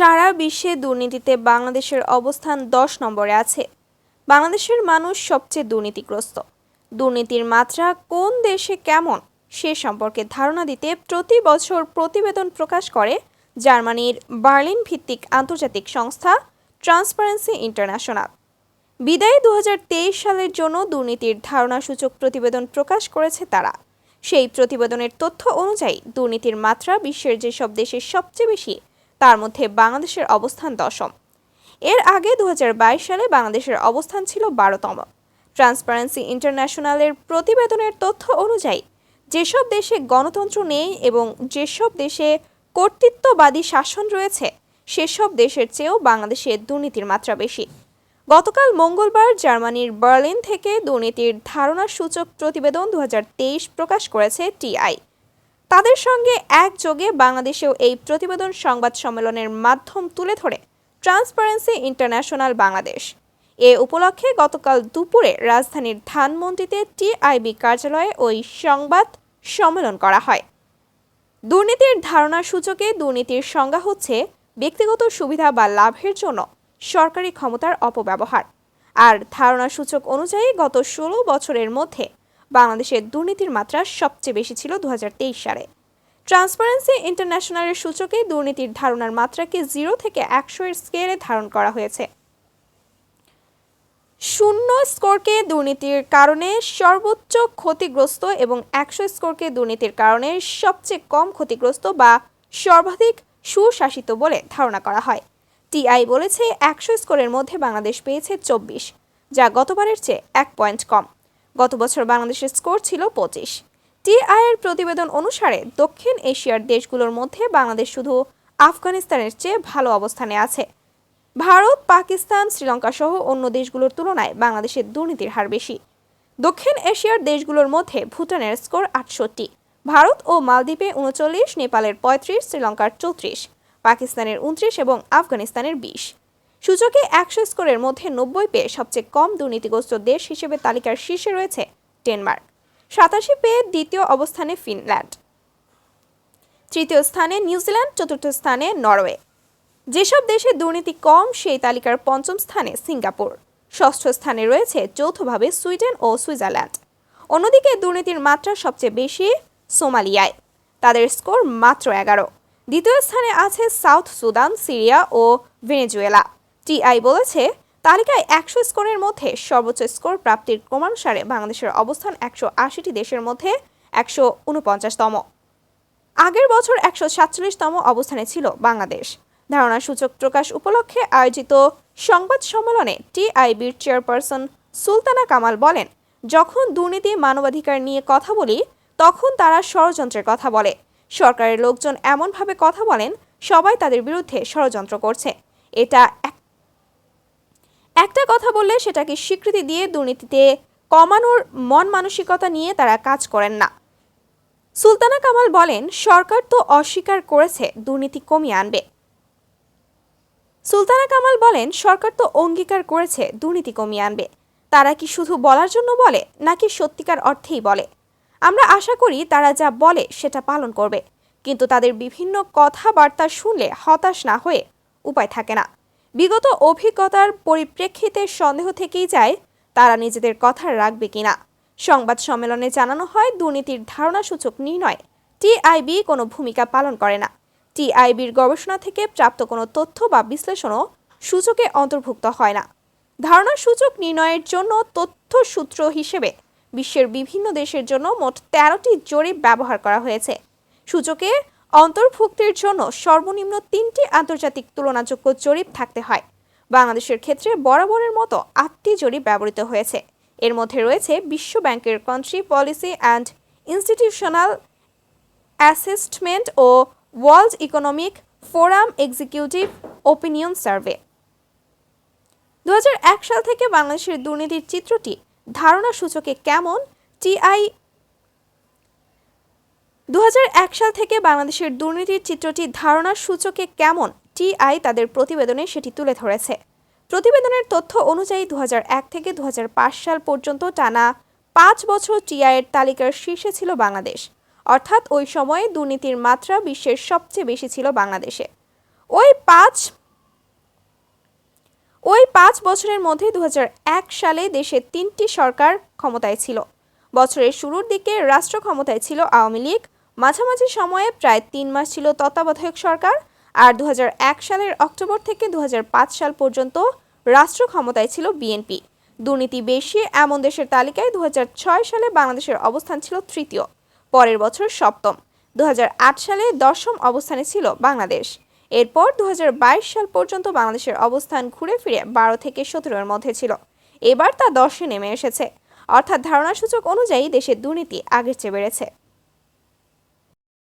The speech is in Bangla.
সারা বিশ্বে দুর্নীতিতে বাংলাদেশের অবস্থান দশ নম্বরে আছে। বাংলাদেশের মানুষ সবচেয়ে দুর্নীতিগ্রস্ত। দুর্নীতির মাত্রা কোন দেশে কেমন সে সম্পর্কে ধারণা দিতে প্রতি বছর প্রতিবেদন প্রকাশ করে জার্মানির বার্লিন ভিত্তিক আন্তর্জাতিক সংস্থা ট্রান্সপারেন্সি ইন্টারন্যাশনাল। বিদায়ী দু হাজার তেইশ সালের জন্য দুর্নীতির ধারণা সূচক প্রতিবেদন প্রকাশ করেছে তারা। সেই প্রতিবেদনের তথ্য অনুযায়ী দুর্নীতির মাত্রা বিশ্বের যেসব দেশে সবচেয়ে বেশি তার মধ্যে বাংলাদেশের অবস্থান দশম। এর আগে দু হাজার বাইশ সালে বাংলাদেশের অবস্থান ছিল বারোতম। ট্রান্সপারেন্সি ইন্টারন্যাশনালের প্রতিবেদনের তথ্য অনুযায়ী, যেসব দেশে গণতন্ত্র নেই এবং যেসব দেশে কর্তৃত্ববাদী শাসন রয়েছে, সেসব দেশের চেয়েও বাংলাদেশে দুর্নীতির মাত্রা বেশি। গতকাল মঙ্গলবার জার্মানির বার্লিন থেকে দুর্নীতির ধারণা সূচক প্রতিবেদন দু হাজার তেইশ প্রকাশ করেছে টিআই তাদের সঙ্গে একযোগে বাংলাদেশেও এই প্রতিবেদন সংবাদ সম্মেলনের মাধ্যম তুলে ধরে ট্রান্সপারেন্সি ইন্টারন্যাশনাল বাংলাদেশ। এ উপলক্ষে গতকাল দুপুরে রাজধানীর ধানমন্ডিতে টিআইবি কার্যালয়ে ওই সংবাদ সম্মেলন করা হয়। দুর্নীতির ধারণা সূচকে দুর্নীতির সংজ্ঞা হচ্ছে ব্যক্তিগত সুবিধা বা লাভের জন্য সরকারি ক্ষমতার অপব্যবহার। আর ধারণা সূচক অনুযায়ী গত ষোলো বছরের মধ্যে বাংলাদেশের দুর্নীতির মাত্রা সবচেয়ে বেশি ছিল দু হাজার তেইশ সালে। ট্রান্সপারেন্সি ইন্টারন্যাশনালের সূচকে দুর্নীতির ধারণার মাত্রাকে জিরো থেকে একশো এর স্কেলে ধারণ করা হয়েছে। শূন্য স্কোরকে দুর্নীতির কারণে সর্বোচ্চ ক্ষতিগ্রস্ত এবং একশো স্কোরকে দুর্নীতির কারণে সবচেয়ে কম ক্ষতিগ্রস্ত বা সর্বাধিক সুশাসিত বলে ধারণা করা হয়। টিআই বলেছে একশো স্কোরের মধ্যে বাংলাদেশ পেয়েছে চব্বিশ, যা গতবারের চেয়ে এক পয়েন্ট কম। গত বছর বাংলাদেশের স্কোর ছিল পঁচিশ। টিআই এর প্রতিবেদন অনুসারে দক্ষিণ এশিয়ার দেশগুলোর মধ্যে বাংলাদেশ শুধু আফগানিস্তানের চেয়ে ভালো অবস্থানে আছে। ভারত, পাকিস্তান, শ্রীলঙ্কা সহ অন্য দেশগুলোর তুলনায় বাংলাদেশের দুর্নীতির হার বেশি। দক্ষিণ এশিয়ার দেশগুলোর মধ্যে ভুটানের স্কোর আটষট্টি, ভারত ও মালদ্বীপে উনচল্লিশ, নেপালের পঁয়ত্রিশ, শ্রীলঙ্কার চৌত্রিশ, পাকিস্তানের উনত্রিশ এবং আফগানিস্তানের বিশ। সূচকে একশো স্কোরের মধ্যে নব্বই পেয়ে সবচেয়ে কম দুর্নীতিগ্রস্ত দেশ হিসেবে তালিকার শীর্ষে রয়েছে ডেনমার্ক, সাতাশি পেয়ে দ্বিতীয় অবস্থানে ফিনল্যান্ড। তৃতীয় স্থানে নিউজিল্যান্ড, চতুর্থ স্থানে নরওয়ে। যেসব দেশে দুর্নীতি কম, সেই তালিকার পঞ্চম স্থানে সিঙ্গাপুর। ষষ্ঠ স্থানে রয়েছে যৌথভাবে সুইডেন ও সুইজারল্যান্ড। অন্যদিকে দুর্নীতির মাত্রা সবচেয়ে বেশি সোমালিয়ায়। তাদের স্কোর মাত্র এগারো। দ্বিতীয় স্থানে আছে সাউথ সুদান, সিরিয়া ও ভেনেজুয়েলা। টিআই বলেছে, তালিকায় একশো স্কোরের মধ্যে সর্বোচ্চ স্কোর প্রাপ্তির ক্রমানুসারে বাংলাদেশের অবস্থান একশো আশিটি দেশের মধ্যে একশো উনপঞ্চাশতম আগের বছর একশো সাতচল্লিশতম অবস্থানে ছিল বাংলাদেশ। ধারণা সূচক প্রকাশ উপলক্ষে আয়োজিত সংবাদ সম্মেলনে টিআইবির চেয়ারপারসন সুলতানা কামাল বলেন, যখন দুর্নীতি মানবাধিকার নিয়ে কথা বলি, তখন তারা ষড়যন্ত্রের কথা বলে। সরকারের লোকজন এমনভাবে কথা বলেন, সবাই তাদের বিরুদ্ধে ষড়যন্ত্র করছে। এটা একটা কথা বললে সেটাকে স্বীকৃতি দিয়ে দুর্নীতিতে কমানোর মন মানসিকতা নিয়ে তারা কাজ করেন না। সুলতানা কামাল বলেন, সরকার তো অস্বীকার করেছে, দুর্নীতি কমিয়ে আনবে। সুলতানা কামাল বলেন, সরকার তো অঙ্গীকার করেছে, দুর্নীতি কমিয়ে আনবে। তারা কি শুধু বলার জন্য বলে, নাকি সত্যিকার অর্থেই বলে? আমরা আশা করি তারা যা বলে সেটা পালন করবে, কিন্তু তাদের বিভিন্ন কথাবার্তা শুনলে হতাশ না হয়ে উপায় থাকে না। বিগত অভিজ্ঞতার পরিপ্রেক্ষিতে সন্দেহ থেকেই যায় তারা নিজেদের কথা রাখবে কিনা। সংবাদ সম্মেলনে জানানো হয়, দুর্নীতির ধারণাসূচক নির্ণয়। টিআইবি কোনো ভূমিকা পালন করে না। টিআইবির গবেষণা থেকে প্রাপ্ত কোনো তথ্য বা বিশ্লেষণও সূচকে অন্তর্ভুক্ত হয় না। ধারণা সূচক নির্ণয়ের জন্য তথ্য সূত্র হিসেবে বিশ্বের বিভিন্ন দেশের জন্য মোট তেরোটি জরিপ ব্যবহার করা হয়েছে। সূচকে অন্তর্ভুক্তির জন্য সর্বনিম্ন তিনটি আন্তর্জাতিক তুলনাযোগ্য জরিপ থাকতে হয়। বাংলাদেশের ক্ষেত্রে বরাবরের মতো আটটি জরিপ ব্যবহৃত হয়েছে। এর মধ্যে রয়েছে বিশ্ব ব্যাংকের Country Policy and Institutional Assessment O World Economic Forum Executive Opinion Survey দু হাজার এক সাল থেকে বাংলাদেশের দুর্নীতির চিত্রটি ধারণা সূচকে কেমন টিআই দু হাজার এক সাল থেকে বাংলাদেশের দুর্নীতির চিত্রটি ধারণার সূচকে কেমন টিআই তাদের প্রতিবেদনে সেটি তুলে ধরেছে। প্রতিবেদনের তথ্য অনুযায়ী দু হাজার এক থেকে দু হাজার পাঁচ সাল পর্যন্ত টানা পাঁচ বছর টিআইয়ের তালিকার শীর্ষে ছিল বাংলাদেশ। অর্থাৎ ওই সময়ে দুর্নীতির মাত্রা বিশ্বের সবচেয়ে বেশি ছিল বাংলাদেশে। ওই পাঁচ ওই পাঁচ বছরের মধ্যে দু হাজার এক সালে দেশে তিনটি সরকার ক্ষমতায় ছিল। বছরের শুরুর দিকে রাষ্ট্র ক্ষমতায় ছিল আওয়ামী লীগ মাঝামাঝি সময়ে প্রায় তিন মাস ছিল তত্ত্বাবধায়ক সরকার, আর দু হাজার এক সালের অক্টোবর থেকে দু হাজার পাঁচ সাল পর্যন্ত রাষ্ট্র ক্ষমতায় ছিল বিএনপি। দুর্নীতি বেশি, এমন দেশের তালিকায় দু হাজার ছয় সালে বাংলাদেশের অবস্থান ছিল তৃতীয়, পরের বছর সপ্তম। দু হাজার আট সালে দশম অবস্থানে ছিল বাংলাদেশ। এরপর দু হাজার বাইশ সাল পর্যন্ত বাংলাদেশের অবস্থান ঘুরে ফিরে বারো থেকে সতেরোর মধ্যে ছিল। এবার তা দশে নেমে এসেছে। অর্থাৎ ধারণাসূচক অনুযায়ী দেশের দুর্নীতি আগের চেয়ে বেড়েছে।